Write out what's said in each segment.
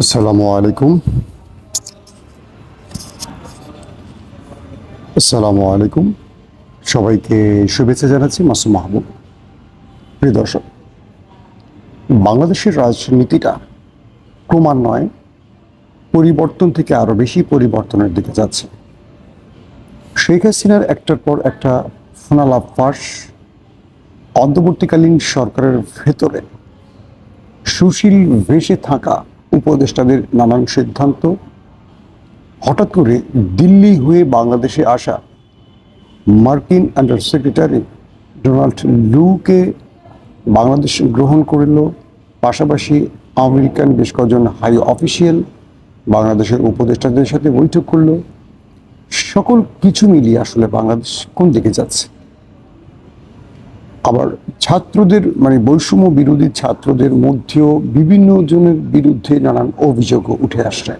আসসালামু আলাইকুম। আসসালামু আলাইকুম। সবাইকে শুভেচ্ছা জানাচ্ছি মাসুম মাহবুব প্রিয় দর্শক, বাংলাদেশের রাজনীতিটা ক্রমান্বয়ে পরিবর্তন থেকে আরও বেশি পরিবর্তনের দিকে যাচ্ছে। শেখ হাসিনার একটার পর একটা ফোনালাপ ফাঁস অন্তর্বর্তীকালীন সরকারের ভেতরে সুশীল ভেসে থাকা উপদেষ্টাদের নানান সিদ্ধান্ত। হঠাৎ করে দিল্লি হয়ে বাংলাদেশে আসা মার্কিন আন্ডার সেক্রেটারি ডোনাল্ড লুকে বাংলাদেশ গ্রহণ করল। পাশাপাশি আমেরিকান বেশ কয়েকজন হাই অফিসিয়াল বাংলাদেশের উপদেষ্টাদের সাথে বৈঠক করল। সকল কিছু মিলিয়ে আসলে বাংলাদেশ কোন দিকে যাচ্ছে? আবার ছাত্রদের মানে বৈষম্য বিরোধী ছাত্রদের মধ্যেও বিভিন্ন জনের বিরুদ্ধে নানান অভিযোগও উঠে আসছে।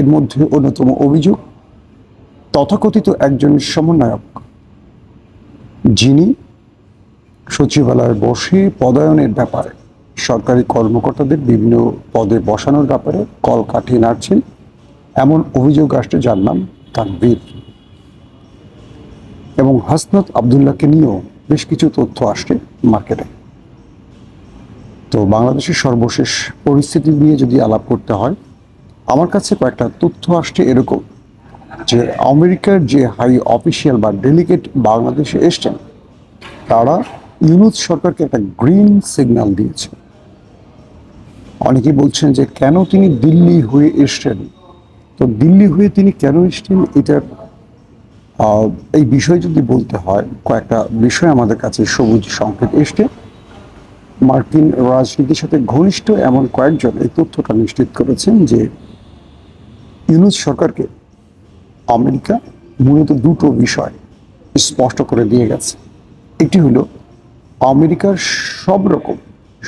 এর মধ্যে অন্যতম অভিযোগ, তথাকথিত একজন সমন্বয়ক, যিনি সচিবালয়ে বসে পদায়নের ব্যাপারে, সরকারি কর্মকর্তাদের বিভিন্ন পদে বসানোর ব্যাপারে কল কাঠিয়ে নাড়ছেন। এমন অভিযোগ যার নাম তানবীর এবং হাসনাত আবদুল্লাহকে নিয়েও বেশ কিছু তথ্য আসছে মার্কেটে তো বাংলাদেশের সর্বশেষ পরিস্থিতি নিয়ে যদি আলাপ করতে হয়, আমার কাছে কয়েকটা তথ্য আসছে এরকম যে আমেরিকার যে হাই অফিসিয়াল বা ডেলিগেট বাংলাদেশে এসছেন, তারা ইউনুস সরকারকে একটা গ্রিন সিগন্যাল দিয়েছে। অনেকেই বলছেন যে কেন তিনি দিল্লি হয়ে এসছেন? তো দিল্লি হয়ে তিনি কেন এসছেন? এটার এই বিষয় যদি বলতে হয়, কয়েকটা বিষয় আমাদের কাছে সবুজ সংকেত এসছে। মার্কিন রাজনীতির সাথে ঘনিষ্ঠ এমন কয়েকজন এই তথ্যটা নিশ্চিত করেছেন যে ইউনুস সরকারকে আমেরিকা মূলত দুটো বিষয় স্পষ্ট করে দিয়ে গেছে। একটি হলো, আমেরিকার সব রকম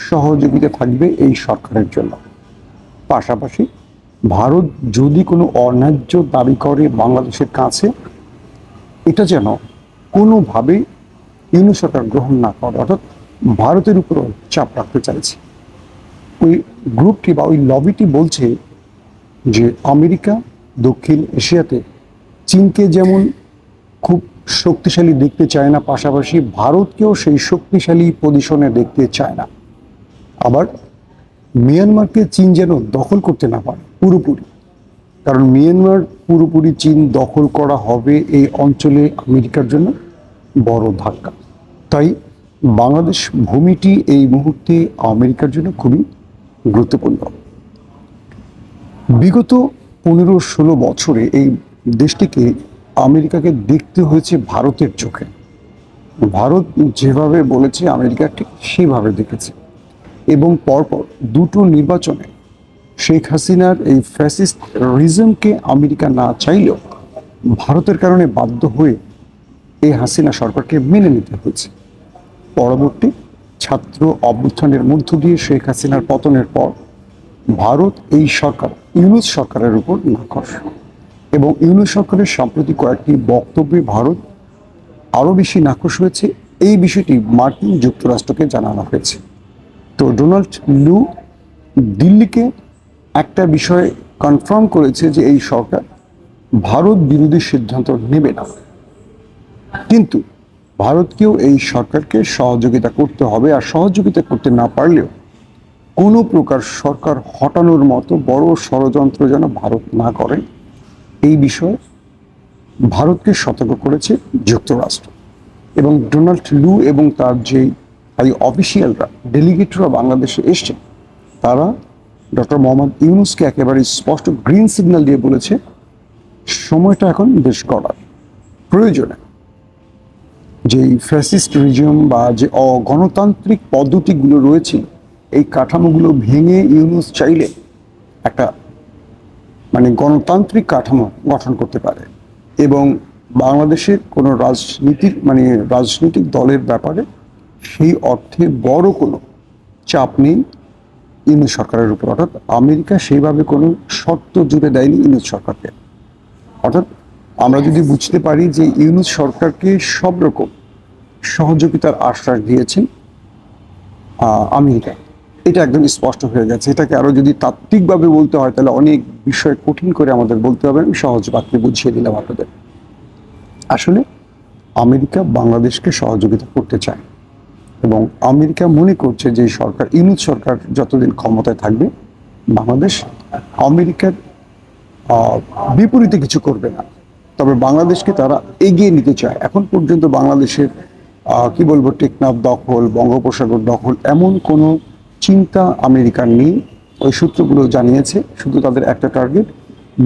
সহযোগিতা থাকবে এই সরকারের জন্য। পাশাপাশি, ভারত যদি কোনো অন্যায্য দাবি করে বাংলাদেশের কাছে এটা যেন কোনোভাবেই ইউনু সরকার গ্রহণ না করে, অর্থাৎ ভারতের উপরও চাপ রাখতে চাইছে। ওই গ্রুপটি বা ওই লবিটি বলছে যে আমেরিকা দক্ষিণ এশিয়াতে চীনকে যেমন খুব শক্তিশালী দেখতে চায় না, পাশাপাশি ভারতকেও সেই শক্তিশালী পজিশনে দেখতে চায় না। আবার মিয়ানমারকে চীন যেন দখল করতে না পারে, পুরোপুরি। কারণ মিয়ানমার পুরোপুরি চীন দখল করা হবে এই অঞ্চলে আমেরিকার জন্য বড় ধাক্কা। তাই বাংলাদেশ ভূমিটি এই মুহূর্তে আমেরিকার জন্য খুবই গুরুত্বপূর্ণ। বিগত পনেরো ষোলো বছরে এই দেশটিকে আমেরিকাকে দেখতে হয়েছে ভারতের চোখে। ভারত যেভাবে বলেছে, আমেরিকা ঠিক সেভাবে দেখেছে। এবং পরপর দুটো নির্বাচনে শেখ হাসিনার এই ফ্যাসিস্ট রিজমকে আমেরিকা না চাইলেও ভারতের কারণে বাধ্য হয়ে এই হাসিনা সরকারকে মেনে নিতে হয়েছে। পরবর্তী ছাত্র অভ্যুত্থানের মধ্য দিয়ে শেখ হাসিনার পতনের পর ভারত এই সরকার, ইউনুস সরকারের উপর নাকশ এবং ইউনুস সরকারের সাম্প্রতিক কয়েকটি বক্তব্যে ভারত আরও বেশি নাকশ হয়েছে। এই বিষয়টি মার্কিন যুক্তরাষ্ট্রকে জানানো হয়েছে। তো ডোনাল্ড লু দিল্লিকে একটা বিষয় কনফার্ম করেছে যে এই সরকার ভারত বিরোধী সিদ্ধান্ত নেবে না। কিন্তু ভারতকেও এই সরকারকে সহযোগিতা করতে হবে আর সহযোগিতা করতে না পারলেও কোনো প্রকার সরকার হটানোর মতো বড় ষড়যন্ত্র যেন ভারত না করে, এই বিষয়ে ভারতকে সতর্ক করেছে যুক্তরাষ্ট্র। এবং ডোনাল্ড লু এবং তার যেই অফিসিয়ালরা ডেলিগেটরা বাংলাদেশে এসছে তারা ডক্টর মোহাম্মদ ইউনুসকে একেবারে স্পষ্ট গ্রিন সিগন্যাল দিয়ে বলেছে, সময়টা এখন বেশ করার প্রয়োজনে যে ফ্যাসিস্ট রিজিয়ম বা যে অগণতান্ত্রিক পদ্ধতিগুলো রয়েছে, এই কাঠামোগুলো ভেঙে ইউনুস চাইলে একটা মানে গণতান্ত্রিক কাঠামো গঠন করতে পারে এবং বাংলাদেশের কোনো রাজনীতির মানে রাজনৈতিক দলের ব্যাপারে সেই অর্থে বড় কোনো চাপ নেই। ইউনুস সরকারের উপর অর্থাৎ আমেরিকা সেইভাবে কোনো শর্ত জুড়ে দেয়নি ইউনুস সরকারকে। অর্থাৎ আমরা যদি বুঝতে পারি যে ইউনুস সরকারকে সব রকম সহযোগিতার আশ্বাস দিয়েছেন আহ, আমেরিকা এটা একদম স্পষ্ট হয়ে গেছে। এটাকে আরও যদি তাত্ত্বিকভাবে বলতে হয় তাহলে অনেক বিষয় কঠিন করে আমাদের বলতে হবে। আমি সহজ বাক্যে বুঝিয়ে দিলাম আপনাদের। আসলে আমেরিকা বাংলাদেশকে সহযোগিতা করতে চায়। এবং আমেরিকা মনে করছে যে সরকার ইউনিট সরকার যতদিন ক্ষমতায় থাকবে, বাংলাদেশ আমেরিকার বিপরীতে কিছু করবে না। তবে বাংলাদেশকে তারা এগিয়ে নিতে চায়। এখন পর্যন্ত বাংলাদেশের কি বলব, টেকনাফ দখল, বঙ্গোপসাগর দখল, এমন কোনো চিন্তা আমেরিকার নেই। ওই সূত্রগুলো জানিয়েছে, শুধু তাদের একটা টার্গেট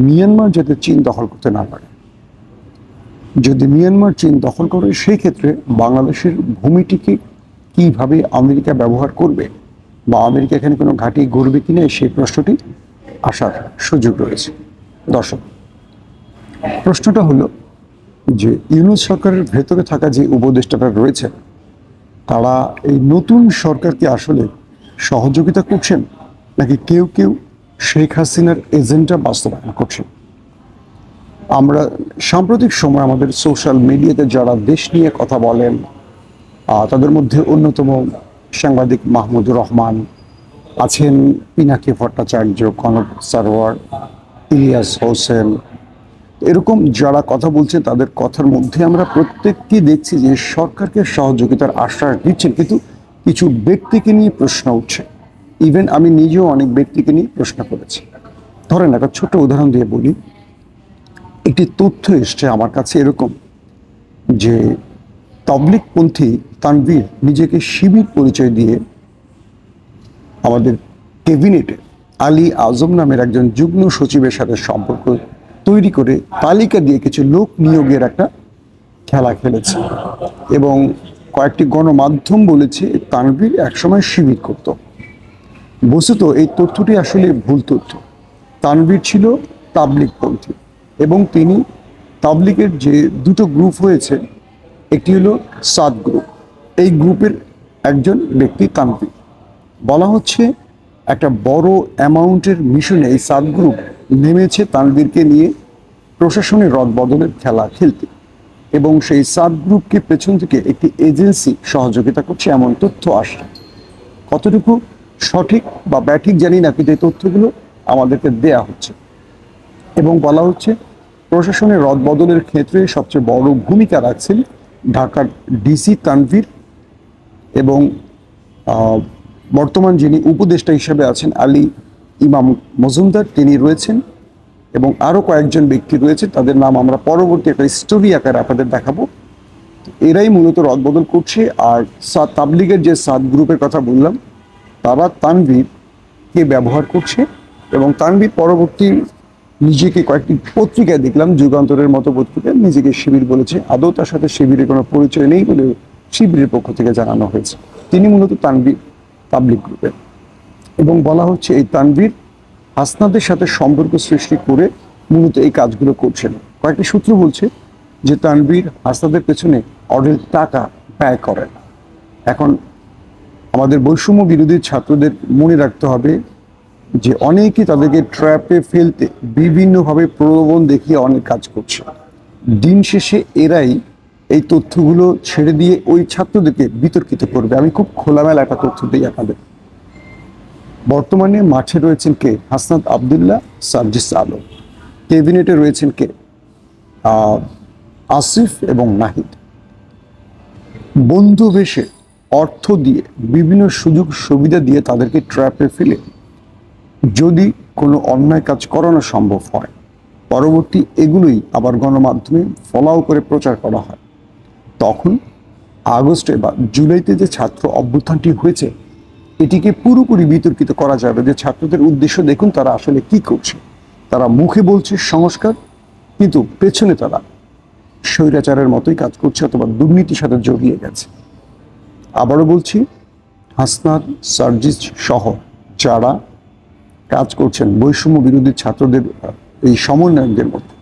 মিয়ানমার যাতে চীন দখল করতে না পারে। যদি মিয়ানমার চীন দখল করে, সেই ক্ষেত্রে বাংলাদেশের ভূমিটিকে কীভাবে আমেরিকা ব্যবহার করবে বা আমেরিকা এখানে কোনো ঘাঁটি গড়বে কিনা সেই প্রশ্নটি আসার সুযোগ রয়েছে। দর্শক, প্রশ্নটা হলো যে ইউনুস সরকারের ভেতরে থাকা যে উপদেষ্টাটা রয়েছে তারা এই নতুন সরকারকে আসলে সহযোগিতা করছেন নাকি কেউ কেউ শেখ হাসিনার এজেন্ডা বাস্তবায়ন করছেন? আমরা সাম্প্রতিক সময় আমাদের সোশ্যাল মিডিয়াতে যারা দেশ নিয়ে কথা বলেন তাদের মধ্যে অন্যতম সাংবাদিক মাহমুদুর রহমান আছেন, পিনাকি ভট্টাচার্য, কনক সারোয়ার, ইলিয়াস হোসেন। এরকম যারা কথা বলছে, তাদের কথার মধ্যে আমরা প্রত্যেককে দেখছি যে সরকারকে সহযোগিতার আশ্বাস দিচ্ছেন, কিন্তু কিছু ব্যক্তিকে নিয়ে প্রশ্ন উঠছে। ইভেন আমি নিজেও অনেক ব্যক্তিকে নিয়ে প্রশ্ন করেছি। ধরেন একটা ছোট উদাহরণ দিয়ে বলি। একটি তথ্য এসছে আমার কাছে এরকম যে তবলিকপন্থী তানভীর নিজেকে শিবির পরিচয় দিয়ে আমাদের ক্যাবিনেটে আলী আজম নামের একজন যুগ্ম সচিবের সাথে সম্পর্ক তৈরি করে তালিকা দিয়ে কিছু লোক নিয়োগের একটা খেলা খেলেছে। এবং কয়েকটি গণমাধ্যম বলেছে তানভীর একসময় শিবির করত। বস্তুত এই তথ্যটি আসলে ভুল তথ্য। তানভীর ছিল তাবলিকপন্থী এবং তিনি তাবলিকের যে দুটো গ্রুপ হয়েছে একটি হলো সাত গ্রুপ এই গ্রুপের একজন ব্যক্তি তানভীর বলা হচ্ছে একটা বড় অ্যামাউন্টের মিশনে এই সাত গ্রুপ নেমেছে তানভীরকে নিয়ে প্রশাসনের রদ বদলের খেলা খেলতে। এবং সেই সাত গ্রুপকে পেছন থেকে একটি এজেন্সি সহযোগিতা করছে, এমন তথ্য আসছে কতটুকু সঠিক বা ব্যাঠিক জানি না, কিন্তু এই তথ্যগুলো আমাদেরকে দেয়া হচ্ছে। এবং বলা হচ্ছে প্রশাসনের রদ বদলের ক্ষেত্রে সবচেয়ে বড় ভূমিকা রাখছেন ঢাকার ডিসি তানভীর এবং বর্তমান যিনি উপদেষ্টা হিসেবে আছেন আলী ইমাম মজুমদার, তিনি রয়েছেন এবং আরও কয়েকজন ব্যক্তি রয়েছে, তাদের নাম আমরা পরবর্তী একটা স্টোরি আকারে আপনাদের দেখাবো। এরাই মূলত রদবদল করছে আর সাত তাবলিগের যে সাত গ্রুপের কথা বললাম তারা তানভীরকে ব্যবহার করছে এবং তানভীর পরবর্তী নিজেকে কয়েকটি পত্রিকায় দেখলাম, যুগান্তরের মতো পত্রিকায় নিজেকে শিবির বলেছে। আদৌ তার সাথে শিবিরের কোনো পরিচয় নেই বলে শিবিরের পক্ষ থেকে জানানো হয়েছে। তিনি মূলত তানভীর পাবলিক গ্রুপে। এবং বলা হচ্ছে, এই তানভীর হাসনাদের সাথে সম্পর্ক সৃষ্টি করে মূলত এই কাজগুলো করছেন। কয়েকটি সূত্র বলছে যে, তানভীর হাসনাদের পেছনে অঢেল টাকা ব্যয় করেন। এখন আমাদের বৈষম্য বিরোধী ছাত্রদের মনে রাখতে হবে যে অনেকেই তাদেরকে ট্র্যাপে ফেলতে বিভিন্নভাবে প্রলোভন দেখিয়ে অনেক কাজ করছে। দিন শেষে এরাই এই তথ্যগুলো ছেড়ে দিয়ে ওই ছাত্রদেরকে বিতর্কিত করবে। আমি খুব খোলামেলা একটা তথ্য দিই আপনাদের। বর্তমানে মাঠে রয়েছেন কে? হাসনাত আবদুল্লাহ, সার্জিস আলম। ক্যাবিনেটে রয়েছেন কে? আসিফ এবং নাহিদ। বন্ধু বেশে অর্থ দিয়ে বিভিন্ন সুযোগ সুবিধা দিয়ে তাদেরকে ট্র্যাপে ফেলে যদি কোনো অন্যায় কাজ করানো সম্ভব হয়, পরবর্তী এগুলোই আবার গণমাধ্যমে ফলাও করে প্রচার করা হয়। তখন আগস্টে বা জুলাইতে যে ছাত্র অভ্যুত্থানটি হয়েছে, এটিকে পুরোপুরি বিতর্কিত করা যাবে যে ছাত্রদের উদ্দেশ্য দেখুন তারা আসলে কি করছে। তারা মুখে বলছে সংস্কার, কিন্তু পেছনে তারা স্বৈরাচারের মতোই কাজ করছে অথবা দুর্নীতির সাথে জড়িয়ে গেছে। আবারও বলছি, হাসনাত সার্জিস সহ যারা কাজ করছেন বৈষম্য বিরোধী ছাত্রদের, এই সমন্বয়কদের মধ্যে।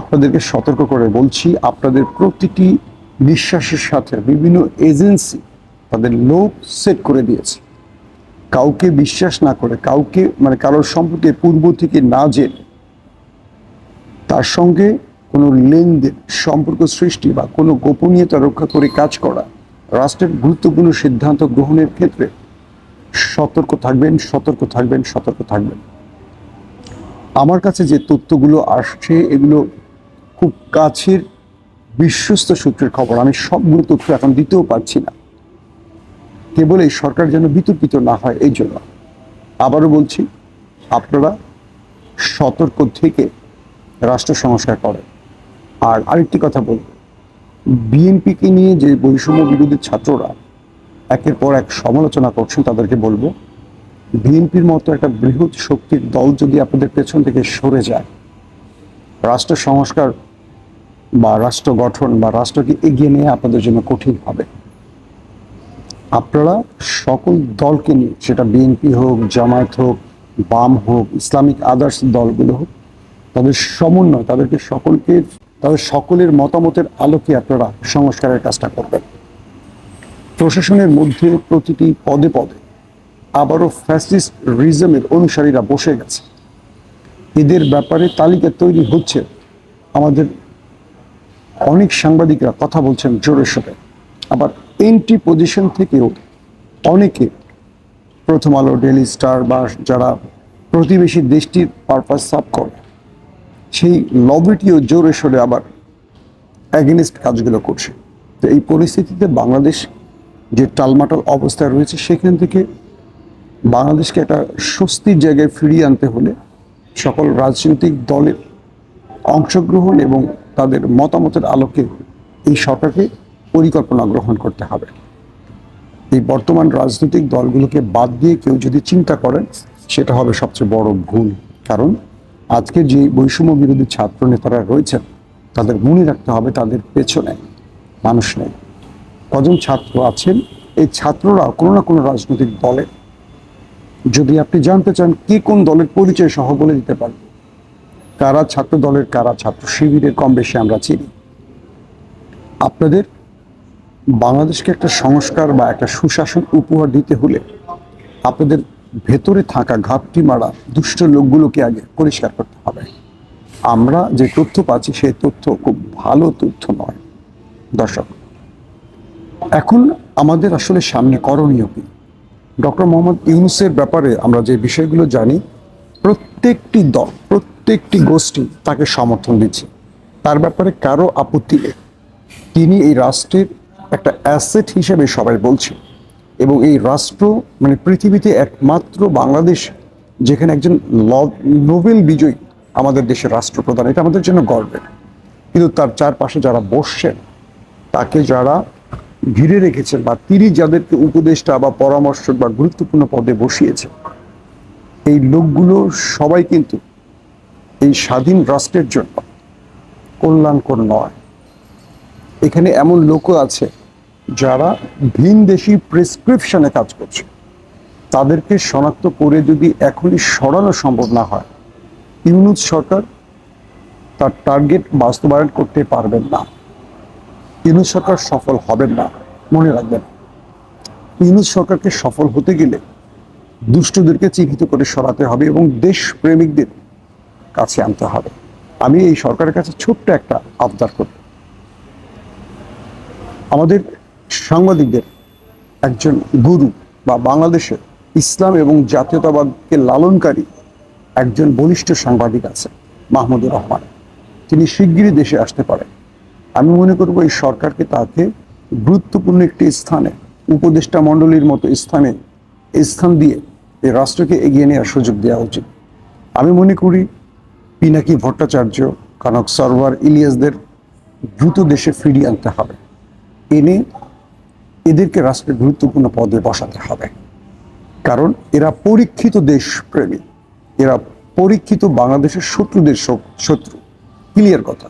আপনাদেরকে সতর্ক করে বলছি, আপনাদের প্রতিটি নিঃশ্বাসের সাথে বিভিন্ন এজেন্সি তাদের লোক সেট করে দিয়েছে। কাউকে বিশ্বাস না করে, কাউকে মানে কারোর সম্পর্কে পূর্ব থেকে না জেনে তার সঙ্গে কোনো লেনদেন, সম্পর্ক সৃষ্টি বা কোনো গোপনীয়তা রক্ষা করে কাজ করা রাষ্ট্রের গুরুত্বপূর্ণ সিদ্ধান্ত গ্রহণের ক্ষেত্রে সতর্ক থাকবেন সতর্ক থাকবেন সতর্ক থাকবেন। আমার কাছে যে তথ্যগুলো আসছে, এগুলো খুব কাছের বিশ্বস্ত সূত্রের খবর। আমি সবগুলো তথ্য এখন দিতেও পারছি না। কেবল এই সরকার যেন বিতর্কিত না হয়, এই জন্য। আবারও বলছি, আপনারা সতর্ক থেকে রাষ্ট্র সংস্কার করেন। আর আরেকটি কথা বলব। বিএনপিকে নিয়ে যে বৈষম্য বিরোধী ছাত্ররা একের পর এক সমালোচনা করছেন, তাদেরকে বলব, বিএনপির মতো একটা বৃহৎ শক্তির দল যদি আপনাদের পেছন থেকে সরে যায়, রাষ্ট্র সংস্কার বা রাষ্ট্র গঠন বা রাষ্ট্রকে এগিয়ে নিয়ে আপনাদের জন্য কঠিন হবে। আপনারা সকল দলকে নিয়ে, সেটা বিএনপি হোক, জামায়াত হোক, বাম হোক, ইসলামিক আদার্স দলগুলো হোক, তাদের সমন্বয়, তাদেরকে সকলকে, তাদের সকলের মতামতের আলোকে আপনারা সংস্কারের কাজটা করবেন। প্রশাসনের মধ্যে প্রতিটি পদে পদে আবারও ফ্যাসিস্ট রিজমের অনুসারীরা বসে গেছে। এদের ব্যাপারে তালিকা তৈরি হচ্ছে। আমাদের অনেক সাংবাদিকরা কথা বলছেন জোরে সোরে আবার এন্ট্রি পজিশন থেকেও অনেকে প্রথম আলো ডেলি স্টার বা যারা প্রতিবেশী দেশটির পারপাস সাব করে, সেই লবিটিও জোরে সোরে আবার অ্যাগেনিস্ট কাজগুলো করছে। তো এই পরিস্থিতিতে বাংলাদেশ যে টালমাটাল অবস্থায় রয়েছে, সেখান থেকে বাংলাদেশকে একটা স্বস্তির জায়গায় ফিরিয়ে আনতে হলে সকল রাজনৈতিক দলের অংশগ্রহণ এবং তাদের মতামতের আলোকে এই সরকারকে পরিকল্পনা গ্রহণ করতে হবে। এই বর্তমান রাজনৈতিক দলগুলোকে বাদ দিয়ে কেউ যদি চিন্তা করেন, সেটা হবে সবচেয়ে বড় ভুল। কারণ আজকে যে বৈষম্য বিরোধী ছাত্র নেতারা রয়েছেন, তাদের মনে রাখতে হবে তাদের পেছনে মানুষ নেই। কজন ছাত্র আছেন, এই ছাত্ররা কোনো না কোনো রাজনৈতিক দলে। যদি আপনি জানতে চান কে কোন দলের পরিচয় সহ বলে দিতে পারবে। কারা ছাত্র দলের, কারা ছাত্র শিবিরের কম বেশি আমরা চিনি। আপনাদের বাংলাদেশকে একটা সংস্কার বা একটা সুশাসন উপহার দিতে হলে আপনাদের ভেতরে থাকা ঘাপটি মারা দুষ্ট লোকগুলোকে আগে পরিষ্কার করতে হবে। আমরা যে তথ্য পাচ্ছি, সেই তথ্য খুব ভালো তথ্য নয়। দর্শক এখন আমাদের আসলে সামনে করণীয় কি? ডক্টর মোহাম্মদ ইউনুসের ব্যাপারে আমরা যে বিষয়গুলো জানি, প্রত্যেকটি দল, প্রত্যেকটি গোষ্ঠী তাকে সমর্থন দিচ্ছে। তার ব্যাপারে কারও আপত্তি নেই। তিনি এই রাষ্ট্রের একটা অ্যাসেট হিসেবে সবাই বলছে। এবং এই রাষ্ট্র মানে পৃথিবীতে একমাত্র বাংলাদেশ, যেখানে একজন নোবেল বিজয়ী আমাদের দেশের রাষ্ট্রপ্রধান, এটা আমাদের জন্য গর্বের। কিন্তু তার চারপাশে যারা বসছেন, তাকে যারা ঘিরে রেখেছেন বা তিনি যাদেরকে উপদেষ্টা বা পরামর্শক বা গুরুত্বপূর্ণ পদে বসিয়েছে এই লোকগুলো সবাই কিন্তু এই স্বাধীন রাষ্ট্রের জন্য কল্যাণকর নয়। এখানে এমন লোকও আছে যারা ভিনদেশি প্রেসক্রিপশনে কাজ করছে। তাদেরকে শনাক্ত করে যদি এখনই সরানো সম্ভব না হয়, ইউনুস সরকার তার টার্গেট বাস্তবায়ন করতে পারবেন না। ইউনুস সরকার সফল হবেন না, মনে রাখবেন। ইউনুস সরকারকে সফল হতে গেলে দুষ্টদেরকে চিহ্নিত করে সরাতে হবে এবং দেশ প্রেমিকদের কাছে আনতে হবে। আমি এই সরকারের কাছে ছোট্ট একটা আবদার করব আমাদের সাংবাদিকদের একজন গুরু বা বাংলাদেশের ইসলাম এবং জাতীয়তাবাদকে লালনকারী একজন বলিষ্ঠ সাংবাদিক আছে মাহমুদুর রহমান। তিনি শিগগিরই দেশে আসতে পারেন। আমি মনে করব এই সরকারকে তাকে গুরুত্বপূর্ণ একটি স্থানে, উপদেষ্টা মণ্ডলীর মতো স্থানে স্থান দিয়ে এই রাষ্ট্রকে এগিয়ে নেওয়ার সুযোগ দেওয়া উচিত। আমি মনে করি পিনাকি ভট্টাচার্য, কনক সরওয়ার ইলিয়াসদের দ্রুত দেশে ফিরিয়ে আনতে হবে। এনে এদেরকে রাষ্ট্রের গুরুত্বপূর্ণ পদে বসাতে হবে। কারণ এরা পরীক্ষিত দেশপ্রেমী। এরা পরীক্ষিত বাংলাদেশের শত্রুদের শত্রু। ক্লিয়ার কথা।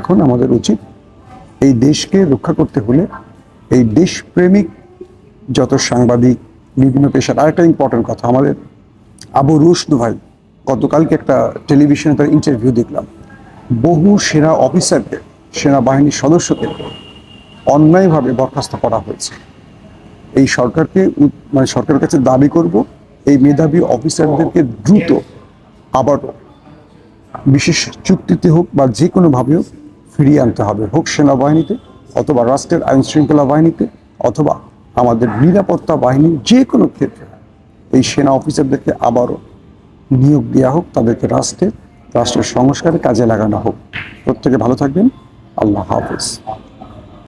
এখন আমাদের উচিত এই দেশকে রক্ষা করতে হলে এই দেশপ্রেমিক যত সাংবাদিক, বিভিন্ন পেশার, আরেকটা ইম্পর্টেন্ট কথা, আমাদের আবু রুশদ ভাই, গতকালকে একটা টেলিভিশনে তার ইন্টারভিউ দেখলাম। বহু সেনা অফিসারকে সেনাবাহিনীর সদস্যকে অন্যায়ভাবে বরখাস্ত করা হয়েছে। এই সরকারকে মানে সরকারের কাছে দাবি করব, এই মেধাবী অফিসারদেরকে দ্রুত আবার বিশেষ চুক্তিতে হোক বা যে কোনোভাবে হোক ফিরিয়ে আনতে হবে। হোক সেনাবাহিনীতে অথবা রাষ্ট্রের আইন শৃঙ্খলা বাহিনীতে অথবা আমাদের নিরাপত্তা বাহিনীর যে কোনো ক্ষেত্রে এই সেনা অফিসারদেরকে আবারও নিয়োগ দেওয়া হোক, তাদেরকে রাষ্ট্রের রাষ্ট্রের সংস্কারে কাজে লাগানো হোক। প্রত্যেকে ভালো থাকবেন। আল্লাহ হাফেজ।